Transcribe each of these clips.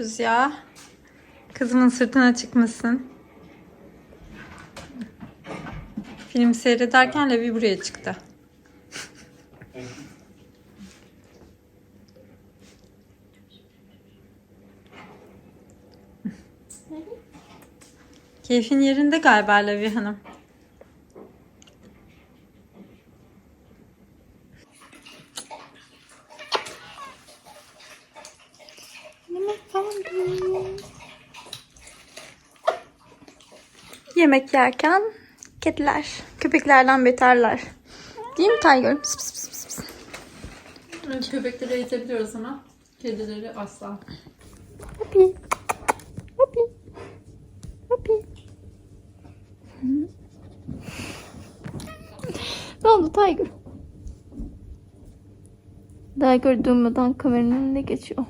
Oluyoruz ya? Kızımın sırtına çıkmasın. Film seyrederken Levi buraya çıktı. Keyfin yerinde galiba Levi Hanım. Yemek yerken kediler, köpeklerden beterler. Değil mi Tiger? Pıs pıs pıs pıs. Köpekleri eğitebiliyoruz ama kedileri asla. Hopi. Hopi. Hopi. Ne oldu Tiger? Tiger durmadan kameranın önüne geçiyor.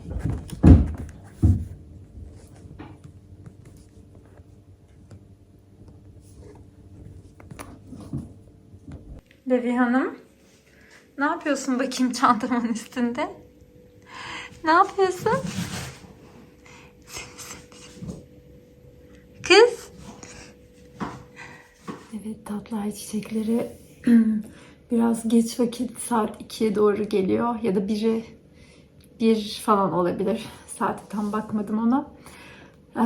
Levi Hanım. Ne yapıyorsun bakayım çantamın üstünde? Ne yapıyorsun? Kız. Evet tatlı çiçekleri biraz geç vakit saat 2'ye doğru geliyor ya da biri bir falan olabilir. Saate tam bakmadım ona. Ee,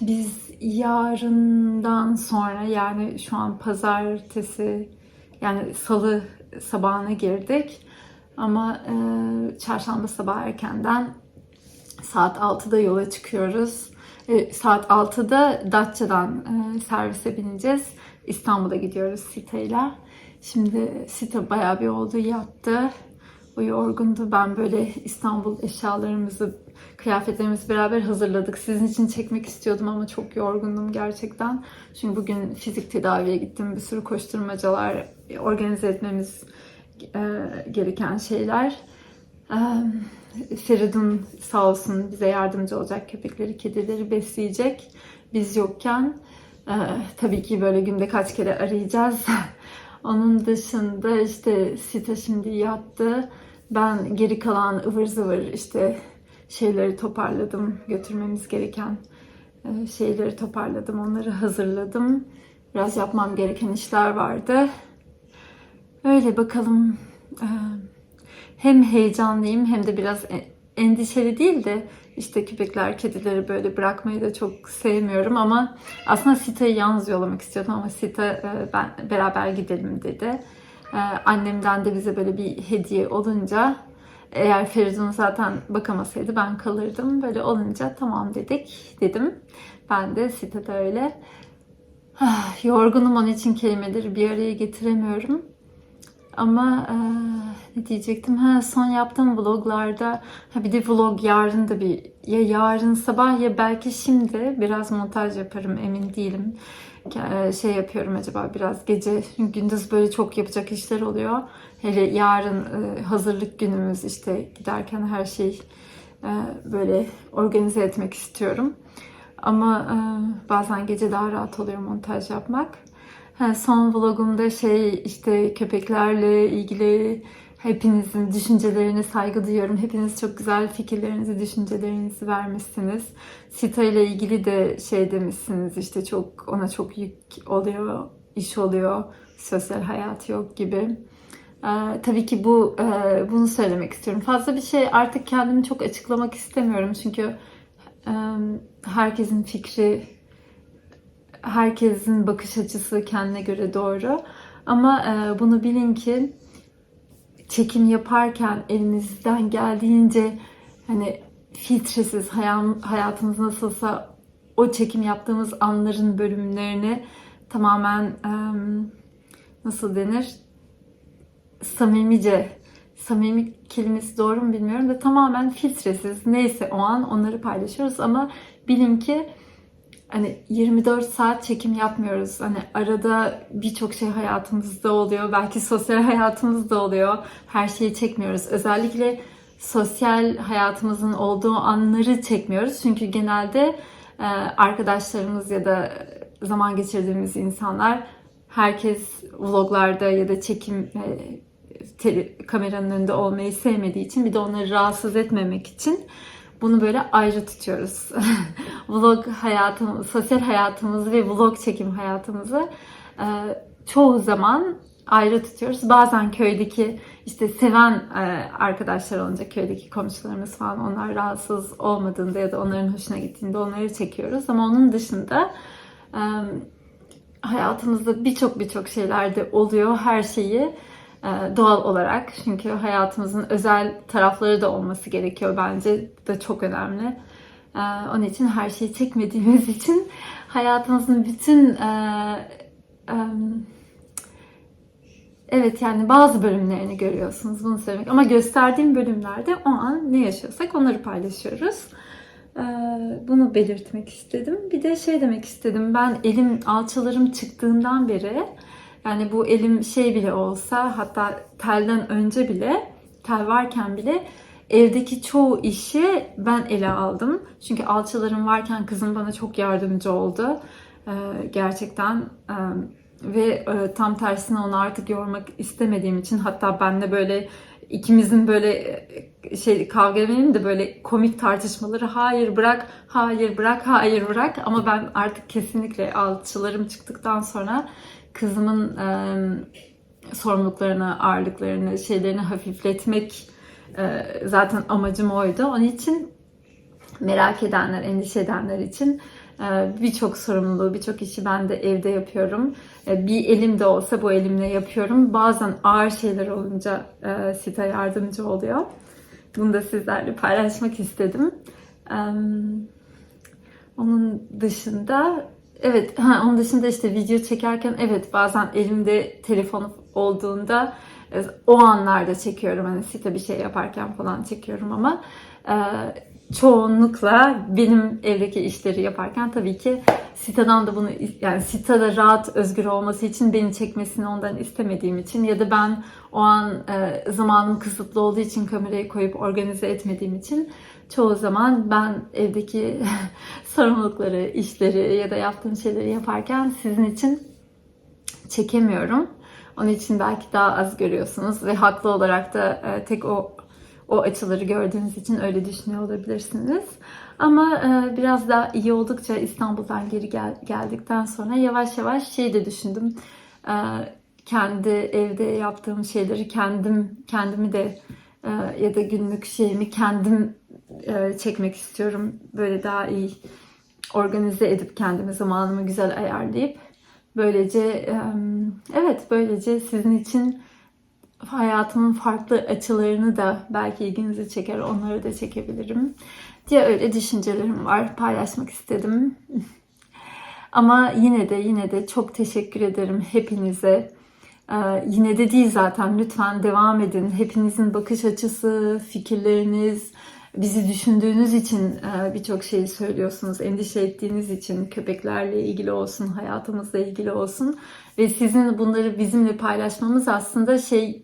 Biz yarından sonra yani şu an pazartesi yani salı sabahına girdik. Ama e, çarşamba sabah erkenden saat 6'da yola çıkıyoruz. E, saat 6'da Datça'dan e, servise bineceğiz. İstanbul'a gidiyoruz siteyle. Şimdi site bayağı bir oldu yattı. O yorgundu. Ben böyle İstanbul eşyalarımızı, kıyafetlerimizi beraber hazırladık. Sizin için çekmek istiyordum ama çok yorgundum gerçekten. Çünkü bugün fizik tedaviye gittim. Bir sürü koşturmacalar organize etmemiz e, gereken şeyler. E, Feridun sağ olsun bize yardımcı olacak. Köpekleri, kedileri besleyecek. Biz yokken e, tabii ki böyle günde kaç kere arayacağız. Onun dışında işte site şimdi yattı. Ben geri kalan ıvır zıvır işte şeyleri toparladım. Götürmemiz gereken e, şeyleri toparladım. Onları hazırladım. Biraz yapmam gereken işler vardı. Öyle bakalım. e, Hem heyecanlıyım hem de biraz e- endişeli değil de işte köpekler, kedileri böyle bırakmayı da çok sevmiyorum ama aslında Sita'yı yalnız yollamak istiyordum ama Sita ben beraber gidelim dedi. Annemden de bize böyle bir hediye olunca eğer Feridun zaten bakamasaydı ben kalırdım. Böyle olunca tamam dedik dedim. Ben de Sita'da öyle. Ah, Yorgunum onun için kelimeleri bir araya getiremiyorum. Ama eee, ne diyecektim? Ha, son yaptığım vloglarda ha bir de vlog yarın da bir ya yarın sabah ya belki şimdi biraz montaj yaparım emin değilim. Eee, Şey yapıyorum acaba biraz gece gündüz böyle çok yapacak işler oluyor. Hele yarın eee, hazırlık günümüz işte giderken her şey eee, böyle organize etmek istiyorum. Ama bazen gece daha rahat oluyor montaj yapmak. Son vlogumda şey işte köpeklerle ilgili hepinizin düşüncelerine saygı duyuyorum. Hepiniz çok güzel fikirlerinizi, düşüncelerinizi vermişsiniz. Sita ile ilgili de şey demişsiniz işte çok ona çok yük oluyor, iş oluyor, sosyal hayatı yok gibi. Ee, tabii ki bu e, bunu söylemek istiyorum. Fazla bir şey artık kendimi çok açıklamak istemiyorum çünkü e, herkesin fikri herkesin bakış açısı kendine göre doğru. Ama e, bunu bilin ki çekim yaparken elinizden geldiğince hani filtresiz hayatımız nasılsa o çekim yaptığımız anların bölümlerini tamamen nasıl denir? Samimice samimi kelimesi doğru mu bilmiyorum da tamamen filtresiz. Neyse o an onları paylaşıyoruz ama bilin ki hani 24 saat çekim yapmıyoruz. Hani arada birçok şey hayatımızda oluyor. Belki sosyal hayatımızda oluyor. Her şeyi çekmiyoruz. Özellikle sosyal hayatımızın olduğu anları çekmiyoruz. Çünkü genelde e, arkadaşlarımız ya da zaman geçirdiğimiz insanlar herkes vloglarda ya da çekim e, kameranın önünde olmayı sevmediği için bir de onları rahatsız etmemek için bunu böyle ayrı tutuyoruz. vlog hayatımız, sosyal hayatımızı ve vlog çekim hayatımızı e, çoğu zaman ayrı tutuyoruz. Bazen köydeki işte seven e, arkadaşlar olunca köydeki komşularımız falan onlar rahatsız olmadığında ya da onların hoşuna gittiğinde onları çekiyoruz. Ama onun dışında e, hayatımızda birçok birçok şeylerde oluyor her şeyi doğal olarak. Çünkü hayatımızın özel tarafları da olması gerekiyor bence de çok önemli. E, Onun için her şeyi çekmediğimiz için hayatımızın bütün e, e, Evet yani bazı bölümlerini görüyorsunuz bunu söylemek ama gösterdiğim bölümlerde o an ne yaşıyorsak onları paylaşıyoruz. Bunu belirtmek istedim. Bir de şey demek istedim. Ben elim alçalarım çıktığından beri yani bu elim şey bile olsa hatta telden önce bile tel varken bile evdeki çoğu işi ben ele aldım. Çünkü alçalarım varken kızım bana çok yardımcı oldu. Ee, Gerçekten e, ve e, tam tersine onu artık yormak istemediğim için hatta ben de böyle ikimizin böyle e, şey kavga edelim de böyle komik tartışmaları hayır bırak, hayır bırak, hayır bırak ama ben artık kesinlikle alçılarım çıktıktan sonra kızımın e, sorumluluklarını, ağırlıklarını, şeylerini hafifletmek e, zaten amacım oydu. Onun için merak edenler, endişe edenler için birçok sorumluluğu, birçok işi ben de evde yapıyorum. Bir elimde olsa bu elimle yapıyorum. Bazen ağır şeyler olunca e, Sita yardımcı oluyor. Bunu da sizlerle paylaşmak istedim. Onun dışında evet ha, onun dışında işte video çekerken evet bazen elimde telefon olduğunda e, o anlarda çekiyorum. Hani Sita bir şey yaparken falan çekiyorum ama e, çoğunlukla benim evdeki işleri yaparken tabii ki Sita'dan da bunu yani Sita'da rahat özgür olması için beni çekmesini ondan istemediğim için ya da ben o an e, zamanım kısıtlı olduğu için kamerayı koyup organize etmediğim için çoğu zaman ben evdeki sorumlulukları, işleri ya da yaptığım şeyleri yaparken sizin için çekemiyorum. Onun için belki daha az görüyorsunuz ve haklı olarak da e, tek o o açıları gördüğünüz için öyle düşünüyor olabilirsiniz. Ama e, biraz daha iyi oldukça İstanbul'dan geri gel- geldikten sonra yavaş yavaş şey de düşündüm. E, kendi evde yaptığım şeyleri kendim kendimi de ya da günlük şeyimi kendim e, çekmek istiyorum. Böyle daha iyi organize edip kendime zamanımı güzel ayarlayıp böylece e, evet böylece sizin için hayatımın farklı açılarını da belki ilginizi çeker, onları da çekebilirim diye öyle düşüncelerim var. Paylaşmak istedim. Ama yine de yine de çok teşekkür ederim hepinize. Ee, yine de değil zaten lütfen devam edin. Hepinizin bakış açısı, fikirleriniz, bizi düşündüğünüz için e, birçok şeyi söylüyorsunuz. Endişe ettiğiniz için köpeklerle ilgili olsun, hayatımızla ilgili olsun. Ve sizin bunları bizimle paylaşmamız aslında şey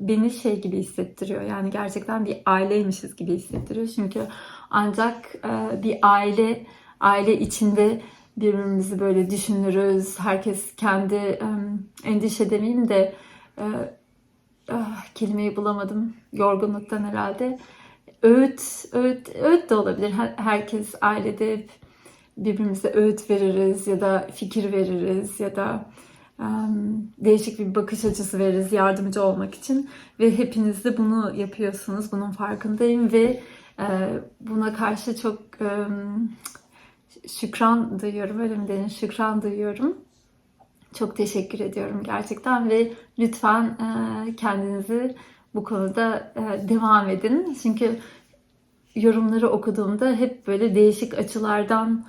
beni şey gibi hissettiriyor. Yani gerçekten bir aileymişiz gibi hissettiriyor. Çünkü ancak e, bir aile aile içinde birbirimizi böyle düşünürüz. Herkes kendi e, endişe demeyeyim de ah, kelimeyi bulamadım. Yorgunluktan herhalde. Öğüt, öğüt, öğüt de olabilir. Her- Herkes ailede birbirimize öğüt veririz ya da fikir veririz ya da em, değişik bir bakış açısı veririz yardımcı olmak için ve hepiniz de bunu yapıyorsunuz. Bunun farkındayım ve e, buna karşı çok em, şükran duyuyorum. Öyle mi denir? Şükran duyuyorum. Çok teşekkür ediyorum gerçekten ve lütfen e, kendinizi bu konuda e, devam edin. Çünkü yorumları okuduğumda hep böyle değişik açılardan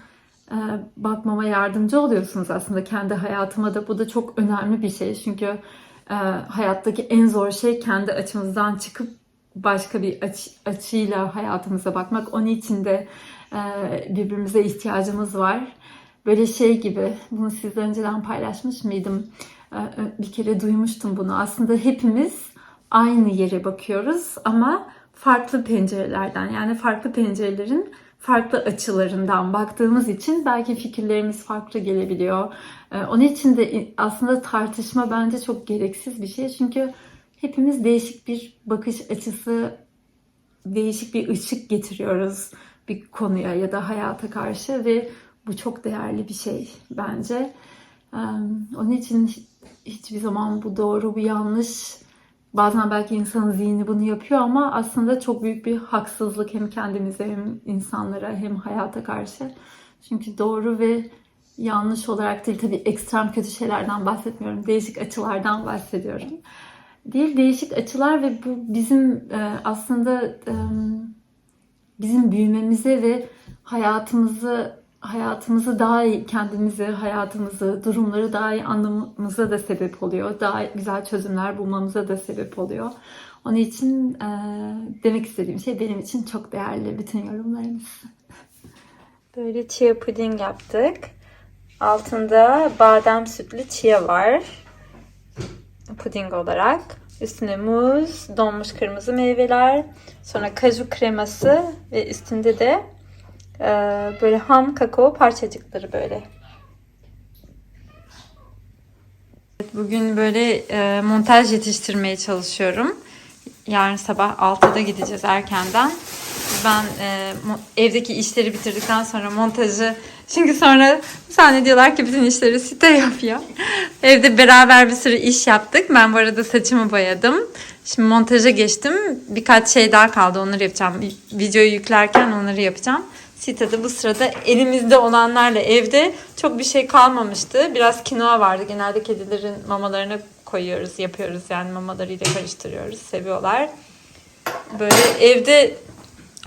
e, bakmama yardımcı oluyorsunuz aslında kendi hayatıma da. Bu da çok önemli bir şey. Çünkü e, hayattaki en zor şey kendi açımızdan çıkıp başka bir açı, açıyla hayatımıza bakmak. Onun için de birbirimize ihtiyacımız var. Böyle şey gibi, bunu sizle önceden paylaşmış mıydım? Bir kere duymuştum bunu. Aslında hepimiz aynı yere bakıyoruz ama farklı pencerelerden yani farklı pencerelerin farklı açılarından baktığımız için belki fikirlerimiz farklı gelebiliyor. Ee, Onun için de aslında tartışma bence çok gereksiz bir şey. Çünkü hepimiz değişik bir bakış açısı, değişik bir ışık getiriyoruz bir konuya ya da hayata karşı ve bu çok değerli bir şey bence. Ee, Onun için hi- hiçbir zaman bu doğru bu yanlış bazen belki insanın zihni bunu yapıyor ama aslında çok büyük bir haksızlık hem kendimize hem insanlara hem hayata karşı. Çünkü doğru ve yanlış olarak değil tabii ekstrem kötü şeylerden bahsetmiyorum. Değişik açılardan bahsediyorum. Değil değişik açılar ve bu bizim e, aslında e, bizim büyümemize ve hayatımızı hayatımızı daha iyi kendimizi, hayatımızı, durumları daha iyi anlamamıza da sebep oluyor. Daha güzel çözümler bulmamıza da sebep oluyor. Onun için e, demek istediğim şey benim için çok değerli bütün yorumlarınız. Böyle chia puding yaptık. Altında badem sütlü chia var. Puding olarak. Üstüne muz, donmuş kırmızı meyveler, sonra kaju kreması ve üstünde de böyle ham kakao parçacıkları böyle. Bugün böyle e, montaj yetiştirmeye çalışıyorum. Yarın sabah 6'da gideceğiz erkenden. Ben e, evdeki işleri bitirdikten sonra montajı çünkü sonra zannediyorlar ki bütün işleri site yapıyor. Evde beraber bir sürü iş yaptık. Ben bu arada saçımı boyadım. Şimdi montaja geçtim. Birkaç şey daha kaldı. Onları yapacağım. Videoyu yüklerken onları yapacağım. Sitede bu sırada elimizde olanlarla evde çok bir şey kalmamıştı. Biraz kinoa vardı. Genelde kedilerin mamalarına koyuyoruz, yapıyoruz. Yani mamalarıyla karıştırıyoruz. Seviyorlar. Böyle evde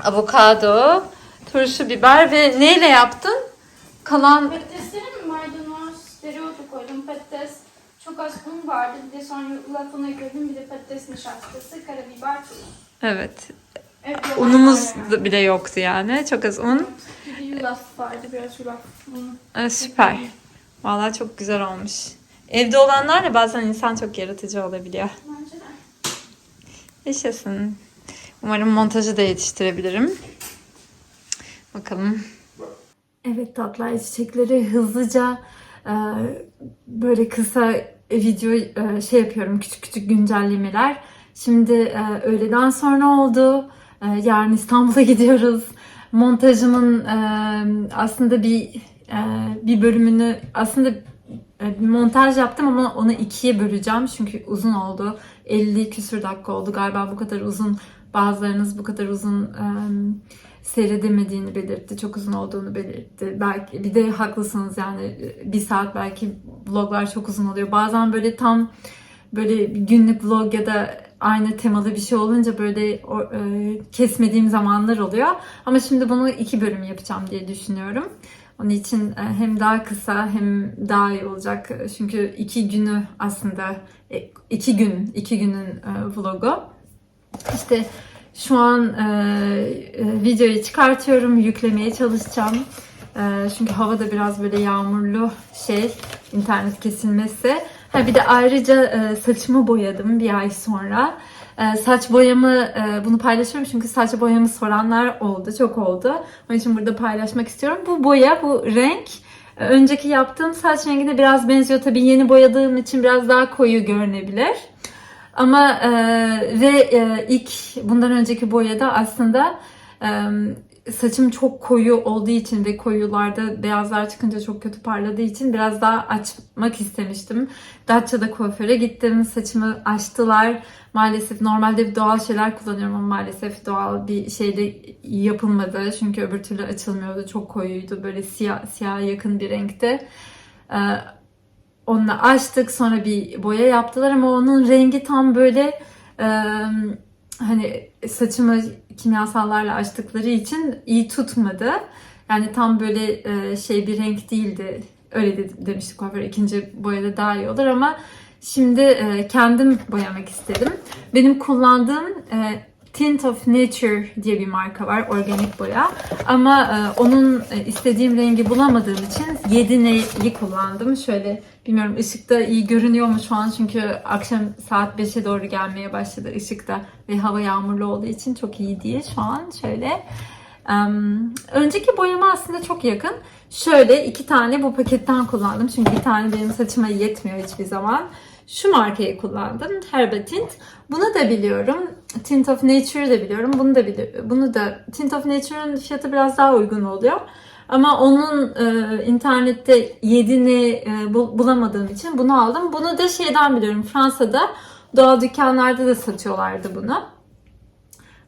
avokado, turşu biber ve neyle yaptın? Kalan Patatesleri mi maydanoz, dereotu koydum, patates, çok az un vardı. Bir de sonra yulafını ekledim, bir de patates nişastası, karabiber, tuz. evet Evet, unumuz yani. da bile yoktu yani. Çok az un. Bir yulaf vardı, biraz yulaf. unu. Ee, süper. Vallahi çok güzel olmuş. Evde olanlarla bazen insan çok yaratıcı olabiliyor. Bence de. Yaşasın. Umarım montajı da yetiştirebilirim. Bakalım. Evet tatlı çiçekleri hızlıca e, böyle kısa video e, şey yapıyorum küçük küçük güncellemeler. Şimdi e, öğleden sonra oldu. E, yarın İstanbul'a gidiyoruz. Montajımın e, aslında bir e, bir bölümünü aslında e, bir montaj yaptım ama onu ikiye böleceğim çünkü uzun oldu. 50 küsür dakika oldu galiba bu kadar uzun. Bazılarınız bu kadar uzun e, seyredemediğini belirtti. Çok uzun olduğunu belirtti. Belki bir de haklısınız yani bir saat belki vloglar çok uzun oluyor. Bazen böyle tam böyle günlük vlog ya da aynı temalı bir şey olunca böyle e, kesmediğim zamanlar oluyor. Ama şimdi bunu iki bölüm yapacağım diye düşünüyorum. Onun için e, hem daha kısa hem daha iyi olacak. Çünkü iki günü aslında e, iki gün, iki günün e, vlogu. İşte şu an videoyu çıkartıyorum, yüklemeye çalışacağım. Çünkü hava da biraz böyle yağmurlu şey, internet kesilmesi. Ha bir de ayrıca e, saçımı boyadım bir ay sonra. E, saç boyamı e, bunu paylaşıyorum çünkü saç boyamı soranlar oldu, çok oldu. Onun için burada paylaşmak istiyorum. Bu boya, bu renk e, önceki yaptığım saç rengine biraz benziyor. Tabii yeni boyadığım için biraz daha koyu görünebilir. Ama e, ve e, ilk bundan önceki boyada aslında e, saçım çok koyu olduğu için ve koyularda beyazlar çıkınca çok kötü parladığı için biraz daha açmak istemiştim. Datça'da kuaföre gittim. Saçımı açtılar. Maalesef normalde doğal şeyler kullanıyorum ama maalesef doğal bir şey de yapılmadı. Çünkü öbür türlü açılmıyordu. Çok koyuydu. Böyle siyah, siyah yakın bir renkte. E, Onunla açtık sonra bir boya yaptılar ama onun rengi tam böyle e, hani saçımı kimyasallarla açtıkları için iyi tutmadı. Yani tam böyle e, şey bir renk değildi. Öyle de, demiştik kuaför ikinci boyada daha iyi olur ama şimdi e, kendim boyamak istedim. Benim kullandığım e, Tint of Nature diye bir marka var. Organik boya. Ama e, onun e, istediğim rengi bulamadığım için 7 neyi kullandım. Şöyle bilmiyorum ışıkta iyi görünüyor mu şu an çünkü akşam saat 5'e doğru gelmeye başladı ışıkta ve hava yağmurlu olduğu için çok iyi değil şu an. Şöyle Em, önceki boyama aslında çok yakın. Şöyle iki tane bu paketten kullandım. Çünkü bir tane benim saçıma yetmiyor hiçbir zaman. Şu markayı kullandım. Herba Tint. Bunu da biliyorum. Tint of Nature'ı da biliyorum. Bunu da biliyorum. Bunu da Tint of Nature'ın fiyatı biraz daha uygun oluyor. Ama onun e, internette yedini e, bul- bulamadığım için bunu aldım. Bunu da şeyden biliyorum. Fransa'da doğal dükkanlarda da satıyorlardı bunu.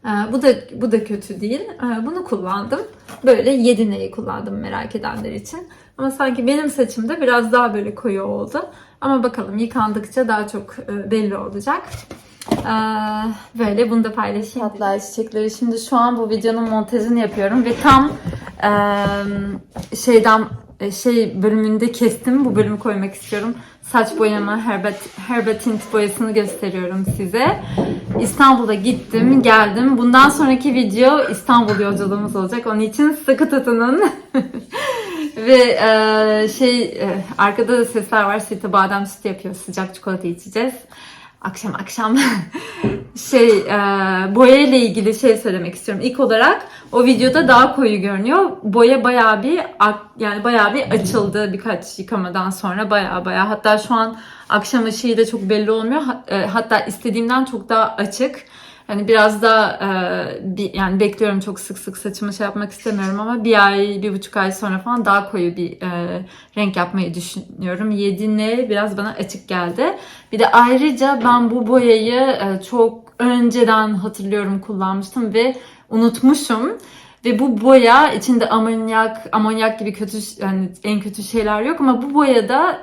E, bu da bu da kötü değil. E, bunu kullandım. Böyle yedineyi kullandım merak edenler için. Ama sanki benim saçımda biraz daha böyle koyu oldu. Ama bakalım yıkandıkça daha çok e, belli olacak. Böyle bunu da paylaşayım. Tatlar çiçekleri. Şimdi şu an bu videonun montajını yapıyorum ve tam şeyden e, şey bölümünde kestim. Bu bölümü koymak istiyorum. Saç boyama Herbat, Herbatint boyasını gösteriyorum size. İstanbul'a gittim, geldim. Bundan sonraki video İstanbul yolculuğumuz olacak. Onun için sıkı tutunun. Ve e, şey e, arkada da sesler var. Sita badem sütü yapıyor. Sıcak çikolata içeceğiz. Akşam akşam şey e, boya ile ilgili şey söylemek istiyorum. İlk olarak o videoda daha koyu görünüyor. Boya bayağı bir yani bayağı bir açıldı birkaç yıkamadan sonra bayağı bayağı. Hatta şu an akşam ışığı da çok belli olmuyor. E, Hatta istediğimden çok daha açık. Hani biraz da e, bir, yani bekliyorum çok sık sık saçımı şey yapmak istemiyorum ama bir ay, bir buçuk ay sonra falan daha koyu bir e, renk yapmayı düşünüyorum. Yedinle biraz bana açık geldi. Bir de ayrıca ben bu boyayı e, çok önceden hatırlıyorum kullanmıştım ve unutmuşum. Ve bu boya içinde amonyak, amonyak gibi kötü yani en kötü şeyler yok ama bu boyada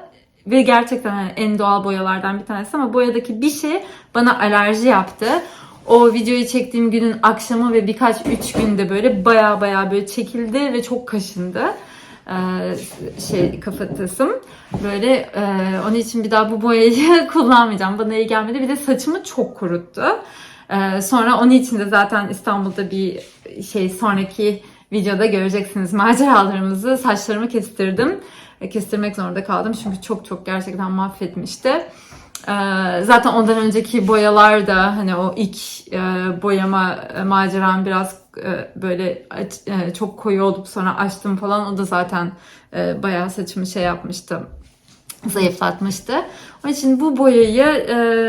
ve gerçekten yani en doğal boyalardan bir tanesi ama boyadaki bir şey bana alerji yaptı. O videoyu çektiğim günün akşamı ve birkaç üç günde böyle baya baya böyle çekildi ve çok kaşındı. Ee, şey kafatasım. Böyle e, onun için bir daha bu boyayı kullanmayacağım. Bana iyi gelmedi. Bir de saçımı çok kuruttu. Ee, sonra onun için de zaten İstanbul'da bir şey sonraki videoda göreceksiniz maceralarımızı. Saçlarımı kestirdim. E, Kestirmek zorunda kaldım çünkü çok çok gerçekten mahvetmişti. Ee, zaten ondan önceki boyalar da hani o ilk e, boyama maceram biraz e, böyle e, çok koyu olup sonra açtım falan o da zaten bayağı saçımı şey yapmıştı zayıflatmıştı. Onun için bu boyayı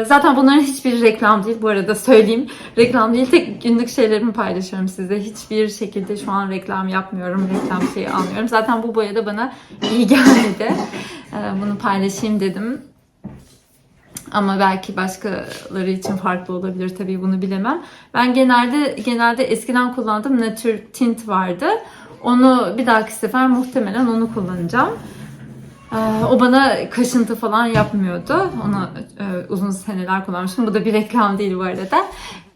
zaten bunların hiçbir reklam değil bu arada söyleyeyim. Reklam değil tek günlük şeylerimi paylaşıyorum size. Hiçbir şekilde şu an reklam yapmıyorum. Reklam şeyi almıyorum. Zaten bu boya da bana iyi gelmedi. E, bunu paylaşayım dedim. Ama belki başkaları için farklı olabilir tabii bunu bilemem. Ben genelde genelde eskiden kullandığım Nature Tint vardı. Onu bir dahaki sefer muhtemelen onu kullanacağım. Ee, o bana kaşıntı falan yapmıyordu. Onu e, uzun seneler kullanmıştım. Bu da bir reklam değil bu arada.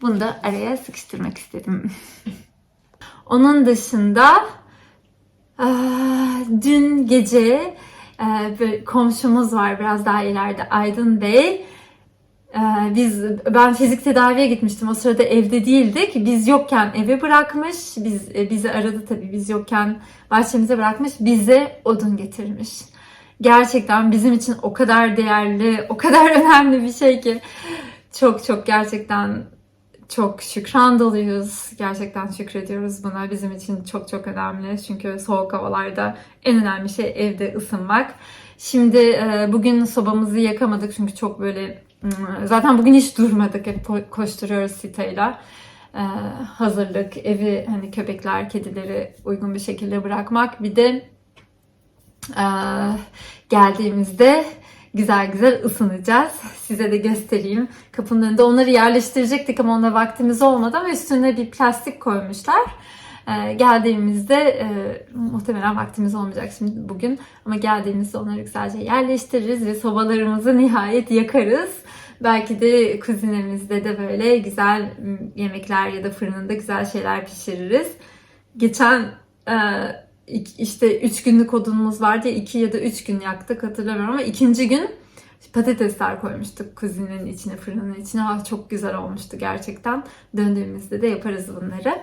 Bunu da araya sıkıştırmak istedim. Onun dışında e, dün gece bir komşumuz var biraz daha ileride Aydın Bey. E, biz ben fizik tedaviye gitmiştim. O sırada evde değildik. Biz yokken eve bırakmış. Biz e, bizi aradı tabii. Biz yokken bahçemize bırakmış. Bize odun getirmiş gerçekten bizim için o kadar değerli, o kadar önemli bir şey ki çok çok gerçekten çok şükran doluyuz. Gerçekten şükrediyoruz buna. Bizim için çok çok önemli. Çünkü soğuk havalarda en önemli şey evde ısınmak. Şimdi e, bugün sobamızı yakamadık çünkü çok böyle mm, zaten bugün hiç durmadık. Hep ko- koşturuyoruz siteyle. E, hazırlık, evi hani köpekler, kedileri uygun bir şekilde bırakmak. Bir de ee, geldiğimizde güzel güzel ısınacağız. Size de göstereyim. Kapının önünde onları yerleştirecektik ama ona vaktimiz olmadı ama üstüne bir plastik koymuşlar. Ee, geldiğimizde e, muhtemelen vaktimiz olmayacak şimdi bugün ama geldiğimizde onları güzelce yerleştiririz ve sobalarımızı nihayet yakarız. Belki de kuzinemizde de böyle güzel yemekler ya da fırınında güzel şeyler pişiririz. Geçen e, işte 3 günlük odunumuz vardı. 2 ya da 3 gün yaktık hatırlamıyorum ama ikinci gün patatesler koymuştuk kuzinin içine, fırının içine. Ah, çok güzel olmuştu gerçekten. Döndüğümüzde de yaparız bunları.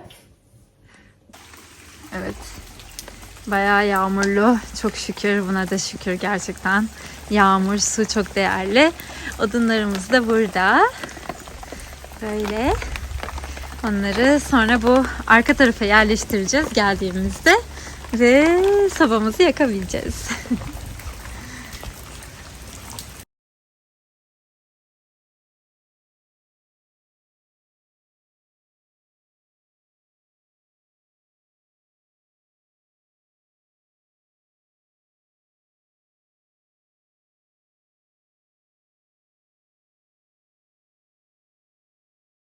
Evet. Bayağı yağmurlu. Çok şükür. Buna da şükür gerçekten. Yağmur, su çok değerli. Odunlarımız da burada. Böyle. Onları sonra bu arka tarafa yerleştireceğiz geldiğimizde. Ve sobamızı yakabileceğiz.